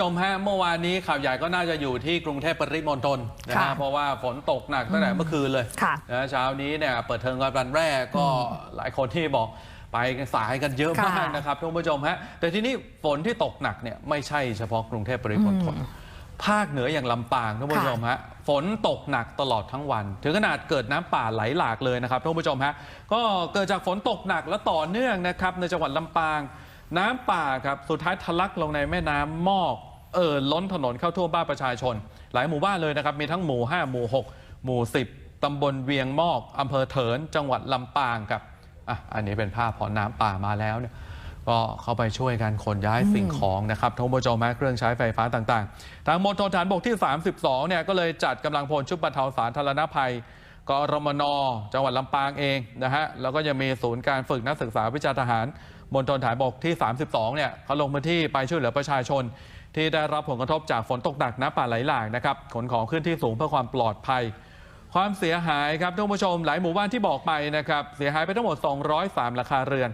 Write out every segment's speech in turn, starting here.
ชมฮะเมื่อวานนี้ข่าวใหญ่ก็น่าจะอยู่ที่กรุงเทพปริมณฑลนะค่ะฮะเพราะว่าฝนตกหนักตั้งแต่เมื่อคืนเลยค่ะนะเช้านี้เนี่ยเปิดเทอมกันวันแรกก็หลายคนที่บอกไปกันสายกันเยอะมากค่ะนะครับท่านผู้ชมฮะแต่ทีนี้ฝนที่ตกหนักเนี่ยไม่ใช่เฉพาะกรุงเทพปริมณฑลภาคเหนืออย่างลำปางท่านผู้ชมฮะฝนตกหนักตลอดทั้งวัน ถึงขนาดเกิดน้ำป่าไหลหลากเลยนะครับท่านผู้ชมฮะก็เกิดจากฝนตกหนักและต่อเนื่องนะครับในจังหวัดลำปาง น้ำป่าครับสุดท้ายทะลักลงในแม่น้ำมอก เอ่อล้นถนนเข้าท่วมบ้านประชาชน หลายหมู่บ้านเลยนะครับ มีทั้งหมู่ 5 หมู่ 6 หมู่ 10 ตำบลเวียงมอกอำเภอเถิน จังหวัดลำปางครับอะอันนี้เป็นภาพพอน้ำป่ามาแล้วเนี่ยก็เข้าไปช่วยกันขนย้ายสิ่งของนะครับท่านผู้ชมฮะเครื่องใช้ไฟฟ้าต่างๆ ทางมณฑลฐานบกที่ 32เนี่ยก็เลยจัดกำลังพลชุดบรรเทาสาธารณภัยกรมน จังหวัดลำปางเองนะฮะแล้วก็ยังมีศูนย์การฝึกนักศึกษาวิชาทหารมณฑลฐานบกที่ 32เนี่ยเขาลงพื้นที่ไปช่วยเหลือประชาชน ที่ได้รับผลกระทบจากฝนตกหนักน้ำป่าไหลหลากนะครับขนของขึ้นที่สูงเพื่อความปลอดภัย ความเสียหายครับท่านผู้ชมหลายหมู่บ้านที่บอกไปนะครับเสียหายไปทั้งหมด 203หลังคาเรือน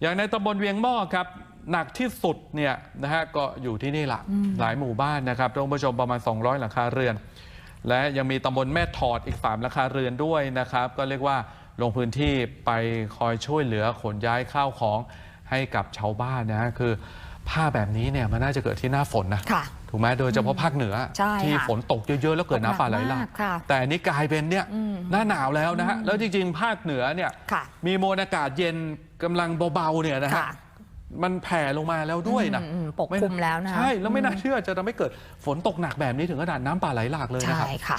อย่างในตำบลเวียงหม้อครับหนักที่สุดเนี่ยนะฮะก็อยู่ที่นี่แหละหลายหมู่บ้านนะครับท่านผู้ชมประมาณ 200 หลังคาเรือน และยังมีตำบลแม่ถอดอีก3หลังคาเรือนด้วยนะครับ ก็เรียกว่าลงพื้นที่ไปคอยช่วยเหลือขนย้ายข้าวของให้กับชาวบ้านนะฮะคือ ภาพแบบนี้เนี่ยมันน่าจะเกิดที่หน้าฝนนะค่ะ ถูกไหมโดยเฉพาะภาคเหนือ ใช่ที่ค่ะฝนตกเยอะๆ แล้วเกิดน้ำป่าไหลหลากตกหนักมากค่ะแต่อันนี้กลายเป็นเนี่ยอืมหน้าหนาวแล้วนะฮะแล้วจริงๆ ภาคเหนือเนี่ยค่ะมีมวลอากาศเย็นกำลังเบาๆเนี่ยนะฮะค่ะ มันแผ่ลงมาแล้วด้วยนะอืมอืมปกคลุมแล้วนะ ใช่แล้วไม่น่าเชื่อจะทำให้เกิดฝนตกหนักแบบนี้ถึงขนาดน้ำป่าไหลหลากเลยนะใช่ครับค่ะ